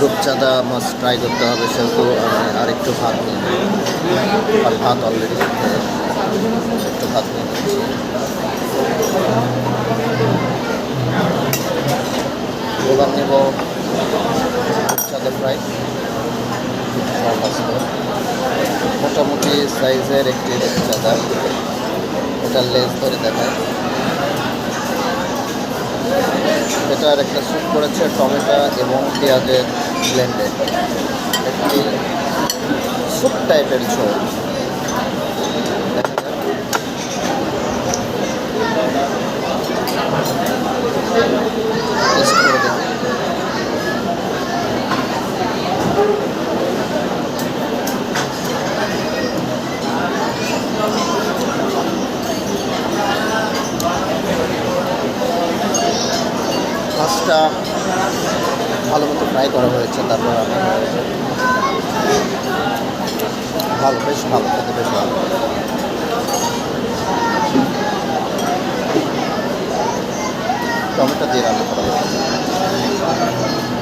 রূপচাঁদা মাছ ট্রাই করতে হবে সেহেতু আমি আরেকটু ভাত আর ভাত অলরেডি একটু ভাত এবার নেব। রূপচাঁদা ফ্রাই মোটামুটি সাইজের একটি রূপচাঁদা। এটার লেজ ধরে দেখায়। এটার একটা স্যুপ করেছে টমেটো এবং পেঁয়াজের ব্লেন্ডে একটি স্যুপ টাইপের ঝোল। মাছটা ভালো মতো ফ্রাই করা হয়েছে, তারপর ভালো, বেশ ভালো, খেতে বেশ ভালো। টমেটো দিয়ে রান্না করা হয়েছে।